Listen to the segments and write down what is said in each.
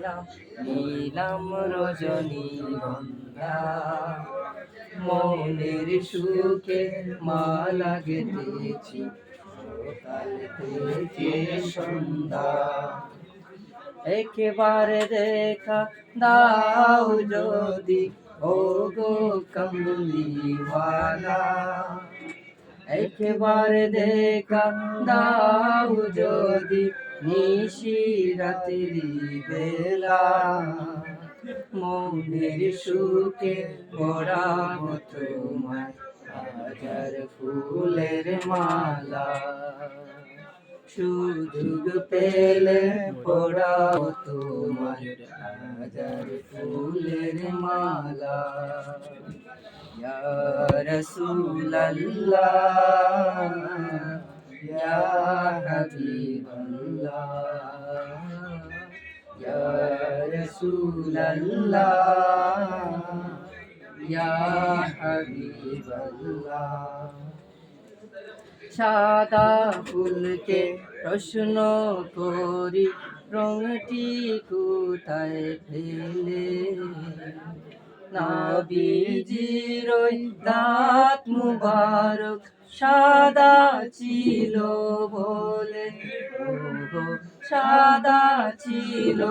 নিলাম নিলাম রজনী গন্ধা মনের সুখে মালা গেঁথেছি সকাল একেবারে দেখা দাও যদি ও গো কমলিওয়ালা। একেবারে দেখা দাও যদি নিশি রাত্রি বেলা। মনের সুখে বড়া মতো মায় হাজার ফুলের মালা। সুযোগ পেলে পড়াও তোমার হাজার ফুলের মালা। ইয়া রাসূলাল্লাহ ইয়া হাবিবাল্লাহ। সাদা ফুলকে প্রশ্ন করি রংটি কোথায় ফেলে? নাবিজির ওই দাঁত মুবারক সাদা ছিল বলে। সাদা ছিল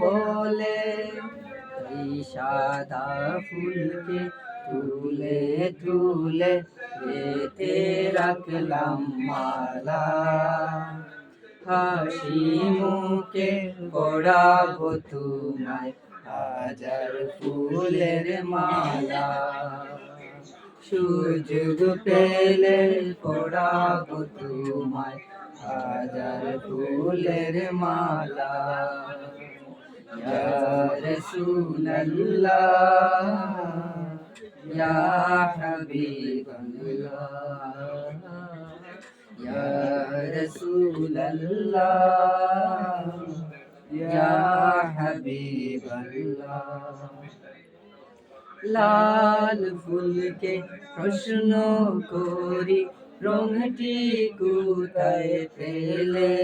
বলে। এই সাদা ফুলকে তুলে তুলে পেতে রাখলাম মালা। হাসি মুখে পড়াবো তোমায় হাজার ফুলের মালা। সুযোগ পেলে পড়াবো তোমায় হাজার ফুলের মালা। ইয়া রাসূলাল্লাহ ইয়া হাবিবাল্লাহ ইয়া রাসূলাল্লাহ ইয়া হাবিবাল্লাহ লাল ফুলকে প্রশ্ন করি, রংটি কোথায় পেলে?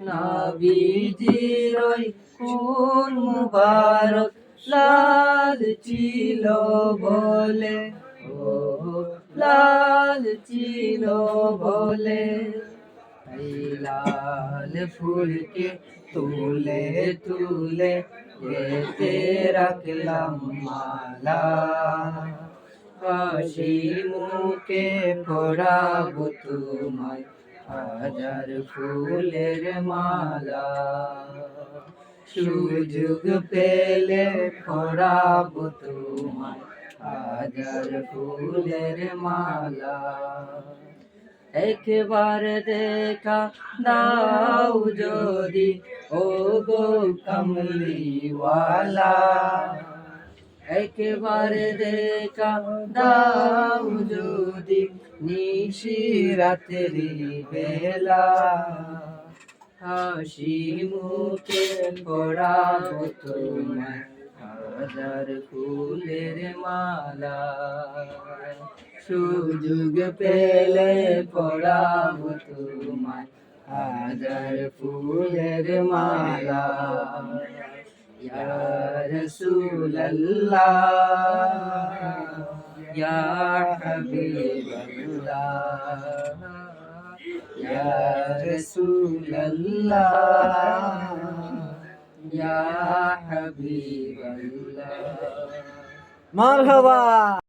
নাবিজির ওই কোন মুবারক, লাল ছিল বলে। ও, লাল ছিল বলে। লাল ফুলকে তুলে তুলে এতে রাখলাম মালা। হাসি মুখে পড়াবো তোমায় হাজার ফুলের মালা। সুযোগ পেলে পড়াবো তোমায়। হাজার ফুলের মালা। একবার দেখা দাও যদি ও গো কমলিওয়ালা। একবার দেখা দাও যদি নিশি রাত্রি বেলা। হাসি মুখে পড়াবো তোমায়, হাজার ফুলের মালা সুযোগ পেলে পড়াবো তোমায়, হাজার ফুলের মালা ইয়া রাসূলাল্লাহ ইয়া হাবিবাল্লাহ ইয়া রাসূলাল্লাহ ইয়া হাবিবাল্লাহ মারহাবা